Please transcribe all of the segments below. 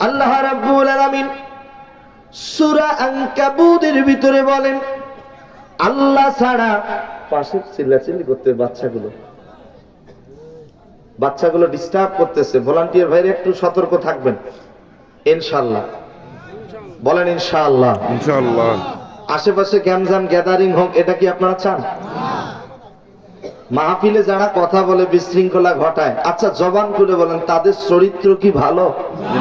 আল্লাহ রাব্বুল আলামিন সূরা আনকাবুতের ভিতরে বলেন আল্লাহ ছাড়া পাশে চিল্লাচিল্লি করতে বাচ্চাগুলো বাচ্চাগুলো ডিস্টার্ব করতেছে ভলান্টিয়ার ভাইরা একটু সতর্ক থাকবেন ইনশাআল্লাহ। বলেন ইনশাআল্লাহ। ইনশাআল্লাহ। আশেপাশে গ্যামজাম গ্যাদারিং হোক এটা কি আপনারা চান? মাহফিলে যারা কথা বলে বিশৃঙ্খলা ঘটায় আচ্ছা জবান খুলে বলেন তাদের চরিত্র কি ভালো?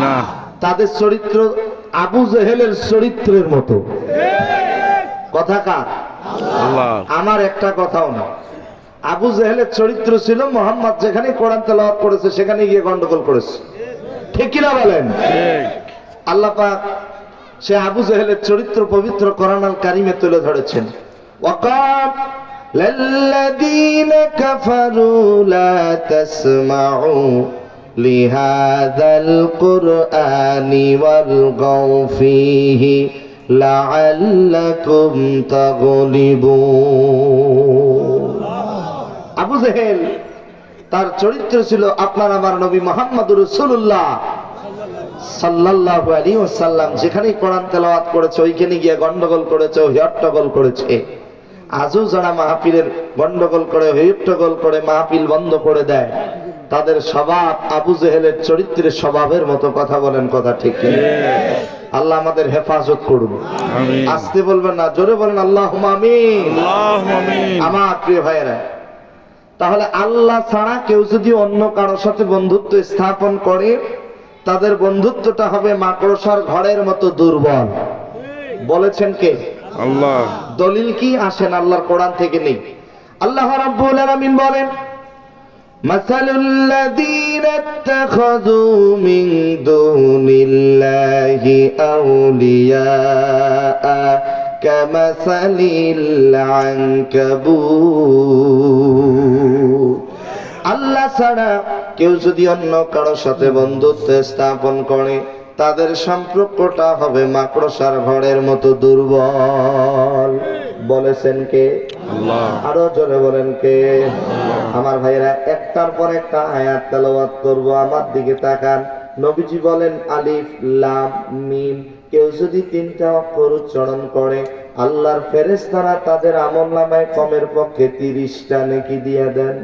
না। তাদের চরিত্র আবু জেহেলের চরিত্রের মতো কথা কার আল্লাহ আমার একটা কথাও না আবু জেহেলের চরিত্র ছিল মোহাম্মদ যেখানে কোরআন তেলাওয়াত করেছে সেখানে গিয়ে গন্ডগোল করেছে ঠিক কিনা বলেন ঠিক আল্লাহ পাক সে আবু জেহেলের চরিত্র পবিত্র কোরআন আল কারিমে তুলে ধরেছেন ওয়াকাম للذين كفروا لا تسمعوا لهذا القرآن والغوا فيه لعلكم تغلبون আবু জেহেল তার চরিত্র ছিল আপনার আমার নবী মোহাম্মদ রসুল্লাহ সাল্লাল্লাহু আলাইহি ওয়াসাল্লাম যেখানেই কোরআন তেলাওয়াত করেছে ওইখানে গিয়ে গন্ডগোল করেছে হট্টগোল করেছে আজও যারা মাহফিলের গন্ডগোল করে হট্টগোল করে মাহফিল বন্ধ করে দেয় তাদের স্বভাব আবু জেহেলের চরিত্রের স্বভাবের মতো কথা বলেন কথা ঠিক আল্লাহ আমাদের হেফাজত করুন। আসতে বলবেন না জোরে বলেন আল্লাহ আমার প্রিয় ভাইয়েরা তাহলে আল্লাহ ছাড়া কেউ যদি অন্য কারোর সাথে বন্ধুত্ব স্থাপন করে তাদের বন্ধুত্বটা হবে মাকড়সার ঘরের মতো দুর্বল। বলেছেন কে? আল্লাহ। দলিল কি? আসেন আল্লাহর কোরআন থেকে নেই। আল্লাহ রাব্বুল আলামিন বলেন مثل الذين اتخذوا من دون الله أولياء كمثل العنكبوت আল্লাহ ছাড়া কেউ যদি অন্য কারোর সাথে বন্ধুত্ব স্থাপন করে তাদের সম্পর্কটা হবে মাকড়সার ঘরের মতো দুর্বল। বলেছেন কে? আরও জোরে বলেন কে? আমার ভাইয়েরা একটার পর একটা আয়াত তেলাওয়াত করব আমার দিকে তাকান। নবীজি বলেন আলিফ লাম মিম কেউ যদি তিনটা অক্ষর উচ্চারণ করে আল্লাহর ফেরেশতারা তাদের আমল নামায় কমের পক্ষে তিরিশটা নেকি দিয়ে দেন।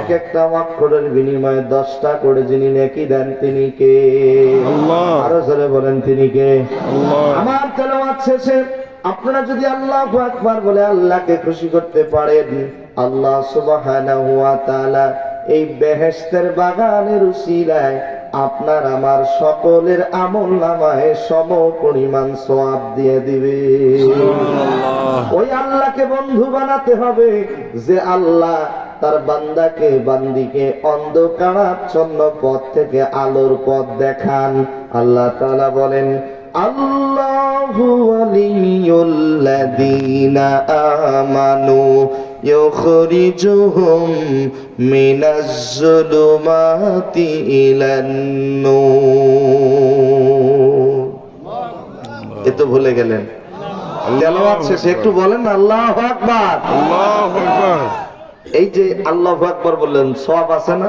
এক একটা অক্ষরের বিনিময়ে দশটা করে যিনি নেকি দেন তিনি কে? আরও জোরে বলেন তিনি কে? আমার তেলাওয়াত শেষে আপনারা যদি আল্লাহ আকবার বলে আল্লাহকে খুশি করতে পারেন আল্লাহ সুবহানাহু ওয়া তাআলা এই বেহেশতের বাগানের উসিলায় আপনার আমার সকলের আমল নামায় সম পরিমাণ সওয়াব দিয়ে দিবে। ওই আল্লাহকে বন্ধু বানাতে হবে যে আল্লাহ তার বান্দাকে বান্দিকে অন্ধকারাচ্ছন্ন পথ থেকে আলোর পথ দেখান। আল্লাহ তালা বলেন আল্লাহু আমানু ইউখরিজুহুম মিনাজ যুলুমাতি ইলান নূর এ তো ভুলে গেলেন। তেলাওয়াত শেষে একটু বলেন আল্লাহ আকবার। আল্লাহু আকবার। এই যে আল্লাহ আকবার বললেন সব আছে না?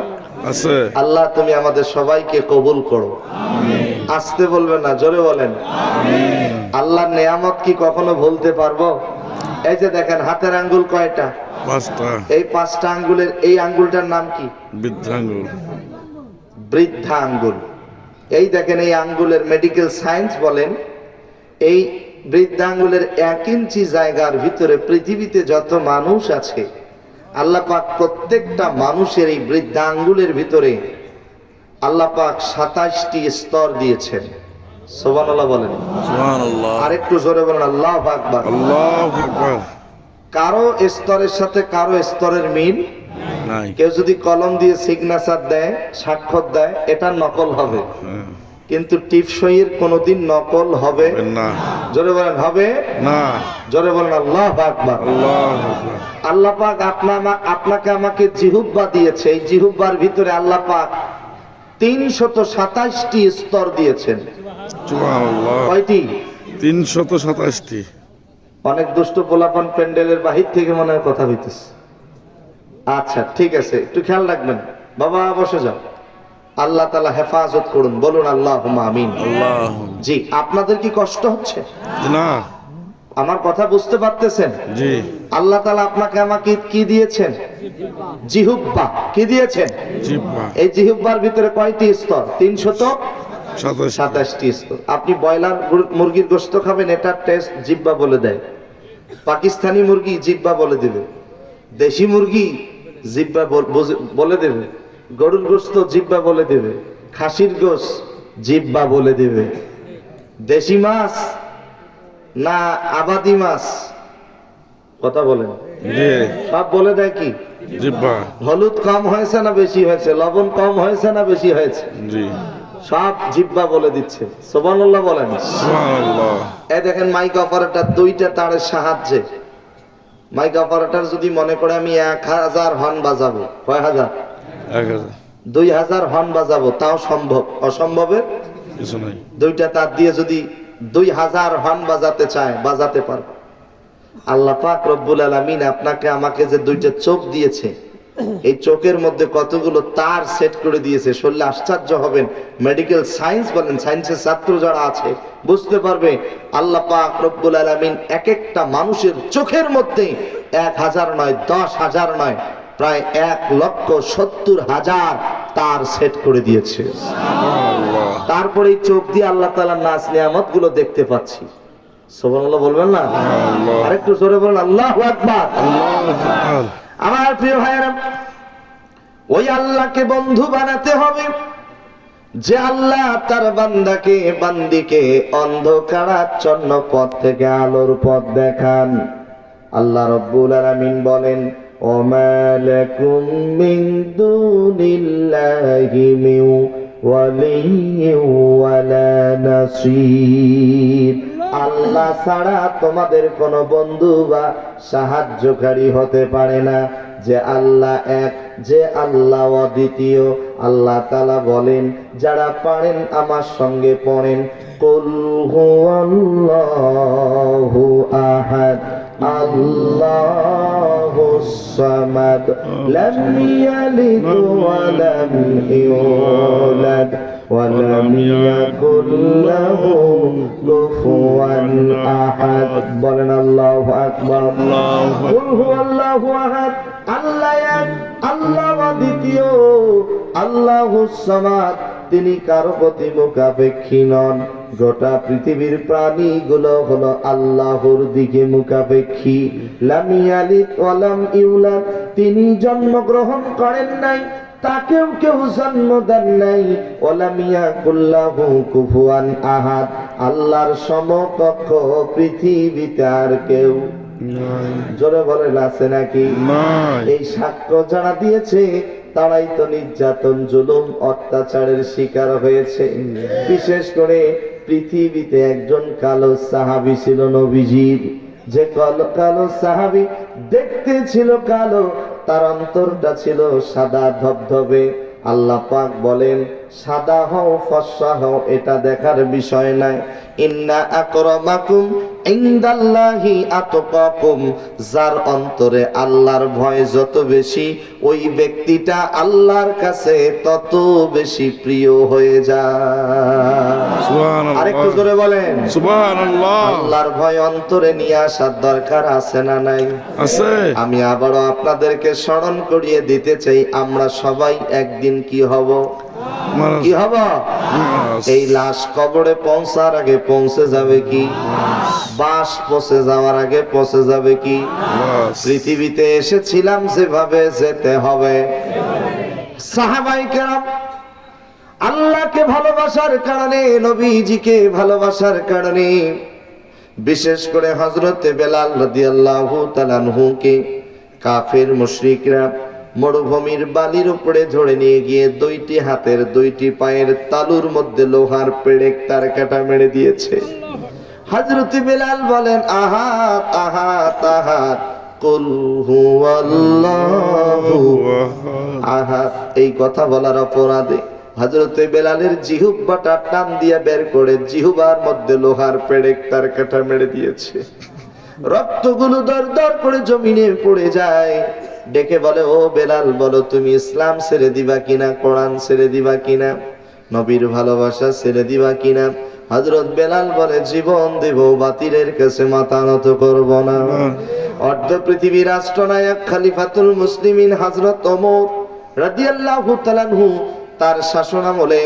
আছে। আল্লাহ তুমি আমাদের সবাইকে কবুল করো। আসতে বলবেন না জোরে বলেন। আল্লাহর নেয়ামত কি কখনো ভুলতে পারব? এই যে দেখেন হাতের আঙ্গুল কয়টা? পাঁচটা। এই পাঁচটা আঙ্গুলের এই আঙ্গুলটার নাম কি? বৃদ্ধাঙ্গুল। বৃদ্ধা আঙ্গুল এই দেখেন এই আঙ্গুলের মেডিকেল সায়েন্স বলেন এই বৃদ্ধা আঙ্গুলের এক ইঞ্চি জায়গার ভিতরে পৃথিবীতে যত মানুষ আছে আল্লাহ পাক প্রত্যেকটা মানুষের এই বৃদ্ধা আঙ্গুলের ভিতরে আল্লাহ পাক সাতাশটি স্তর দিয়েছেন। সোবানাল্লাহ বলেন। সুবহানাল্লাহ। আরেকটু জোরে বলেন আল্লাহ আকবার। আল্লাহু আকবার। কারও স্তরের সাথে কারও স্তরের মিল নাই। কেউ যদি কলম দিয়ে সিগনেচার দেয় স্বাক্ষর দেয় এটা নকল হবে। হ্যাঁ, কিন্তু টিপসইয়ের কোনোদিন নকল হবে। না। জোরে বলেন হবে? না। জোরে বলেন আল্লাহ আকবার। আল্লাহু আকবার। আল্লাহ পাক আপনা আপনাকে আমাকে জিহুব্বা দিয়েছে। এই জিহুব্বার ভিতরে আল্লাহ পাক তিনশত সাতাশটি স্তর দিয়েছেন। সুবহানাল্লাহ। কয়টি? তিনশত সাতাশটি অনেক দুষ্ট পোলাপন প্যান্ডেলের বাহির থেকে মনে হয় কথা হইতেছে। আচ্ছা ঠিক আছে একটু খেয়াল রাখবেন। বাবা বসে যাও। আল্লাহ তালা হেফাজত করুন বলুন আল্লাহ আমিন। জি আপনাদের কি কষ্ট হচ্ছে? না। আমার কথা বুঝতে পারতেছেন? আল্লাহ তালা আপনাকে আমাকে কি দিয়েছেন? জিহুব্বা কি দিয়েছেন? এই জিহুব্বার ভিতরে কয়টি স্তর? তিনশত? সাতাশটি স্তর আপনি ব্রয়লার মুরগির গোস্ত খাবেন এটার টেস্ট জিব্বা বলে দেয়। পাকিস্তানি মুরগি জিব্বা বলে দেবে। দেশি মুরগি জিব্বা বলে দেবে। গরুর গোস্ত জিব্বা বলে দেবে। খাসির গোস জিব্বা বলে দেবে। দেশি মাছ না আবাদি মাছ? কথা বলেন। সব বলে দেয় কি? হলুদ কম হয়েছে না বেশি হয়েছে? লবণ কম হয়েছে না বেশি হয়েছে? সব জিব্বা বলে দিচ্ছে। সোবানুল্লাহ বলেন। সুবহানাল্লাহ। এ দেখেন মাইক অপারেটর দুইটা তারের সাহায্যে। মাইক অপারেটর যদি মনে করে আমি এক হাজার হর্ন বাজাবো কয় হাজার। দুই হাজার হর্ন বাজাবো তাও সম্ভব। অসম্ভবের? কিছু নাই। দুইটা তার দিয়ে যদি দুই হাজার হর্ন বাজাতে চায় বাজাতে পারবে। আল্লাহ পাক রব্বুল আলামিন আপনাকে আমাকে যে দুইটা চোখ দিয়েছে এই চোখের মধ্যে কতগুলো তার সেট করে দিয়েছে শুনলে আশ্চর্য হবেন। মেডিকেল সায়েন্স বলেন সায়েন্সের ছাত্র যারা আছে বুঝতে পারবে আল্লাহ পাক রব্বুল আলামিন এক একটা মানুষের চোখের মধ্যে এক হাজার নয় দশ হাজার নয় প্রায় এক লক্ষ সত্তর হাজার তার সেট করে দিয়েছে। তারপরে এই চোখ দিয়ে আল্লাহ তালার নাচ নিয়ামতগুলো দেখতে পাচ্ছি। সোবানুল্লাহ বলবেন না? আরেকটু জোরে বলুন আল্লাহ আকবার। আল্লাহু আকবার। আমার প্রিয় ভাইয়েরা, ওই আল্লাহকে বন্ধু বানাতে হবে যে আল্লাহ তার বান্দাকে, বান্দিকে অন্ধকারাচ্ছন্ন পথ থেকে আলোর পথ দেখান। আল্লাহ রব্বুল আলামিন বলেন, ওমা লাকুম মিন দুনিল্লাহি মিন ওয়ালিয়্যিন ওয়ালা নাসীর। আল্লাহ ছাড়া তোমাদের কোনো বন্ধু বা সাহায্যকারী হতে পারে না। যে আল্লাহ এক, যে আল্লাহ অদ্বিতীয়, আল্লাহ তালা বলেন, যারা পারেন আমার সঙ্গে পড়েন। কুল হুয়াল্লাহু আহাদ, আল্লাহু সামাদ, লাম ইয়ালিদ ওয়া লাম ইউলাদ। ولم يكن له كفوا احد বলেন আল্লাহু আকবার আল্লাহু কুল হুয়াল্লাহু আহাদ আল্লাহ এক আল্লাহ দ্বিতীয় আল্লাহু সামাদ তিনি কারো প্রতি মুখাপেক্ষী নন গোটা পৃথিবীর প্রাণীগুলো হলো আল্লাহর দিকে মুখাপেক্ষী লাম ইয়ালিদ ওয়া লাম ইউলাদ তিনি জন্মগ্রহণ করেন নাই তাকেও কেউ জন্ম দেন নাই। ওলামিয়া কুল্লাহু কুফুয়ান আহাদ। আল্লাহর সমকক্ষ পৃথিবীতে আর কেউ জোরে বলেন আছে নাকি? এই সাক্ষ্য যারা দিয়েছে তারাই তো নির্যাতন জুলুম অত্যাচারের শিকার হয়েছে। বিশেষ করে পৃথিবীতে একজন কালো সাহাবি ছিল নবীজির। যে কালো কালো সাহাবি দেখতে ছিল কালো তার অন্তরটা ছিল সাদা ধবধবে। আল্লাহ পাক বলেন সাদা হও ফর্সা হও এটা দেখার বিষয় নাই। ইন্না আকরামাকুম ইনদাল্লাহি আতকাকুম যার অন্তরে আল্লাহর ভয় যত বেশি ওই ব্যক্তিটা আল্লাহর কাছে তত বেশি প্রিয় হয়ে যায়। আরেকটু জোরে বলেন। সুবহানাল্লাহ। আল্লাহর ভয় অন্তরে নিয়ে আসার দরকার আছে না নাই? আছে। আমি আবারও আপনাদেরকে স্মরণ করিয়ে দিতে চাই আমরা সবাই একদিন কি হব? কি হব? এই লাশ কবরে পৌঁছার আগে পৌঁছে যাবে কি? বাস পচে যাওয়ার আগে পচে যাবে কি? পৃথিবীতে এসেছিলাম যেভাবে যেতে হবে। সাহাবাই কেরাম আল্লাহকে ভালোবাসার কারণে নবীজিকে ভালোবাসার কারণে বিশেষ করে হজরতে বেলাল রাদিয়াল্লাহু তাআলাহুকে কাফের মুশরিকরা মরুভূমির বালির উপরে ঝরে নিয়ে গিয়ে দুইটি হাতের দুইটি পায়ের তালুর মধ্যে লোহার পেড়েক তার কাটা মেরে দিয়েছে। হজরত বেলাল বলেন, আহাত আহাত আহাত, কুল হুয়াল্লাহু এই কথা বলার অপরাধে হজরতে বেলালের জিহুব্বাটা টান দিয়ে বের করে জিহুবার মধ্যে লোহার পেড়েক তার কাটা মেরে দিয়েছে। রক্তগুলো দর দর করে জমিনে পড়ে যায়। ডেকে বলে ও বেলাল বলো তুমি ইসলাম ছেড়ে দিবা কিনা? কোরআন ছেড়ে দিবা কিনা? নবীর ভালোবাসা ছেড়ে দিবা কিনা? হজরত বেলাল বলে জীবন দেব বাতিলের কাছে মাথা নত করব না। অর্ধ পৃথিবী রাষ্ট্রনায়ক খালিফাতুল মুসলিমিন হজরত ওমর রাদিয়াল্লাহু তাআলাহু তার শাসনামলে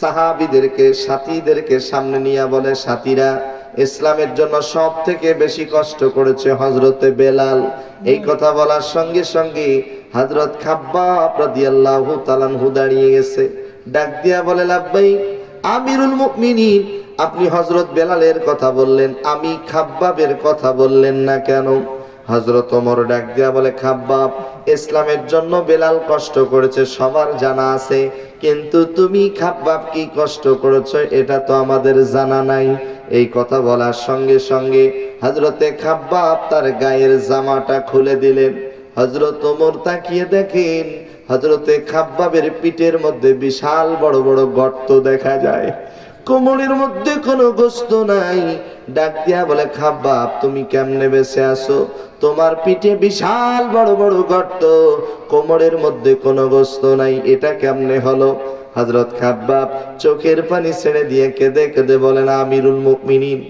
সাহাবীদেরকে সাথীদেরকে সামনে নিয়ে বলে সাথীরা ইসলামের জন্য সব থেকে বেশি কষ্ট করেছে হজরতে বেলাল। এই কথা বলার সঙ্গে সঙ্গে হজরত খাব্বাব রাদিয়াল্লাহু তাআলাহু দাঁড়িয়ে গেছে। ডাক দিয়া বলে লাব্বাই আমিরুল মুমিনিন, আপনি হজরত বেলালের কথা বললেন, আমি খাব্বাবের কথা বললেন না কেন? হজরত ওমর ডাক দিয়া বলে, খাব্বাব, ইসলামের জন্য বেলাল কষ্ট করেছে, সবার জানা আছে, কিন্তু তুমি খাব্বাব কি কষ্ট করেছ, এটা তো আমাদের জানা নাই। এই কথা বলার সঙ্গে সঙ্গে হজরতে খাব্বাব তার গায়ের জামাটা খুলে দিলেন। হজরত ওমর তাকিয়ে দেখেন হজরতে খাব্বাবের পিঠের মধ্যে বিশাল বড় বড় গর্ত দেখা যায়। কোমরের মধ্যে কোনো গোস্ত নাই। ডাক দিয়া বলে, খাব্বাব, তুমি কেমনে বেঁচে আসো তোমার পিঠে বিশাল বড় বড় গর্ত। কোমরের মধ্যে কোনো গোস্ত নাই। এটা কেমনে হলো? হজরত খাব্বাব চোখের পানি ছেড়ে দিয়ে কেঁদে কেঁদে বলেন, আমিরুল মুকমিনিন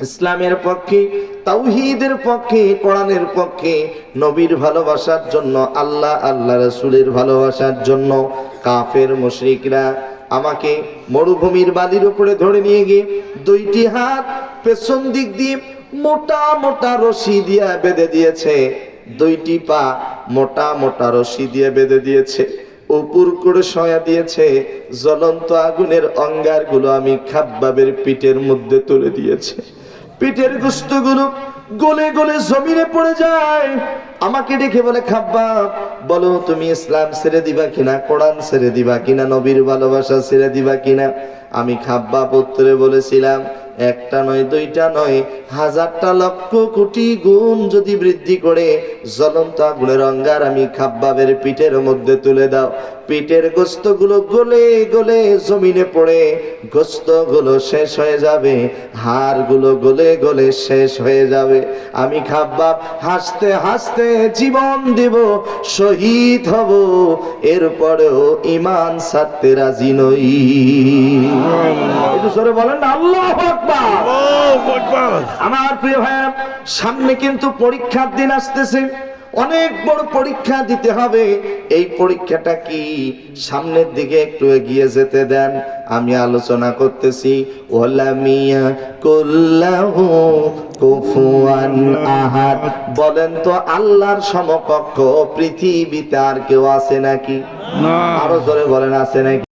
ইসলামের পক্ষে, তাওহীদের পক্ষে, কোরআনের পক্ষে, নবীর ভালোবাসার জন্য, আল্লাহ আল্লাহ রসুলের ভালোবাসার জন্য কাফের মুশরিকরা আমাকে মরুভূমির বালির উপরে ধরে নিয়ে গিয়ে দুইটি হাত পেছন দিক দিয়ে মোটা মোটা রশি দিয়া বেঁধে দিয়েছে। দুইটি পা মোটা মোটা রশি দিয়ে বেঁধে দিয়েছে। উপর করে সয়া দিয়েছে, জ্বলন্ত আগুনের অঙ্গারগুলো আমি খাব্বাবের পিঠের মধ্যে তুলে দিয়েছে। পিঠের গুস্তগুলো গলে গলে জমিনে পড়ে যায়। আমাকে ডেকে বলে, খাব্বাব, বলো, তুমি ইসলাম ছেড়ে দিবা কিনা? কোরআন ছেড়ে দিবা কিনা? নবীর ভালোবাসা ছেড়ে দিবা কিনা? আমি খাব্বা উত্তরে বলেছিলাম একটা নয়, দুইটা নয়, হাজারটা লক্ষ কোটি গুণ যদি বৃদ্ধি করে, জ্বলন্ত আগুনের অঙ্গার আমি খাব্বাবের পিঠের মধ্যে তুলে দাও। পিঠের গোস্তগুলো গলে গলে জমিনে পড়ে, গোস্তগুলো শেষ হয়ে যাবে, হাড়গুলো গলে গলে শেষ হয়ে যাবে। আমি খাব্বাব, হাসতে হাসতে জীবন দেব, শহীদ হব, এরপরেও ইমান ছাড়তে রাজি নই। সরে বলেন আল্লাহ আমার প্রিয় ভাইয়া সামনে কিন্তু পরীক্ষার দিন আসতেছে। অনেক বড় পরীক্ষা দিতে হবে। এই পরীক্ষাটা কি সামনের দিকে একটু এগিয়ে যেতে দেন? আমি আলোচনা করতেছি ওলামিয়া কুল্লাহু কুফুয়ান আহাদ। বলেন তো আল্লাহর সমকক্ষ পৃথিবীতে আর কেউ আছে নাকি? আরও জোরে বলেন আছে নাকি?